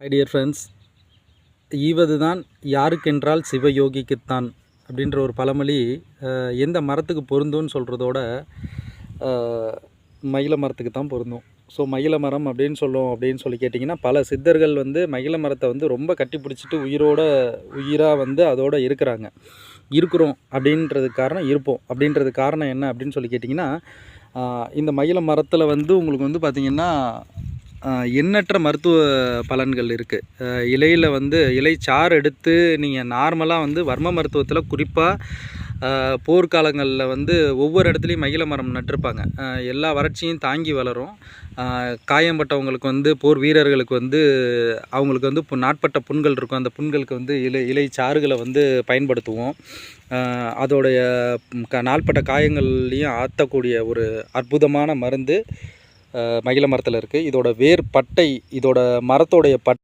High dear friends ஈவது தான் யாருக்கென்றால் சிவயோகிக்குத்தான் அப்படின்ற ஒரு பழமொழி எந்த மரத்துக்கு பொருந்தும்னு சொல்கிறதோட மயில மரத்துக்கு தான் பொருந்தும். ஸோ மயில மரம் அப்படின்னு சொல்லுவோம் அப்படின்னு சொல்லி கேட்டிங்கன்னா பல சித்தர்கள் வந்து மயில மரத்தை வந்து ரொம்ப கட்டி பிடிச்சிட்டு உயிரோட உயிராக வந்து அதோட இருக்கிறாங்க. இருக்கிறோம் அப்படின்றதுக்கு காரணம் இருப்போம். அப்படின்றது காரணம் என்ன அப்படின்னு சொல்லி கேட்டிங்கன்னா இந்த மயில மரத்தில் வந்து உங்களுக்கு வந்து பார்த்திங்கன்னா எண்ணற்ற மருத்துவ பலன்கள் இருக்குது இலையில் வந்து இலை சாறு எடுத்து நீங்கள் நார்மலாக வந்து வர்ம மருத்துவத்தில் குறிப்பாக போர்க்காலங்களில் வந்து ஒவ்வொரு இடத்துலையும் மகிழ மரம் நட்டிருப்பாங்க. எல்லா வறட்சியும் தாங்கி வளரும். காயம்பட்டவங்களுக்கு வந்து போர் வீரர்களுக்கு வந்து அவங்களுக்கு வந்து பு- நாட்பட்ட புண்கள் இருக்கும். அந்த புண்களுக்கு வந்து இலை இலை சாறுகளை வந்து பயன்படுத்துவோம். அதோடைய க நாள்பட்ட காயங்கள்லேயும் ஆற்றக்கூடிய ஒரு அற்புதமான மருந்து. மகிழ மரத்தில் இருக்குது இதோட வேர் பட்டை இதோட மரத்தோடைய பட்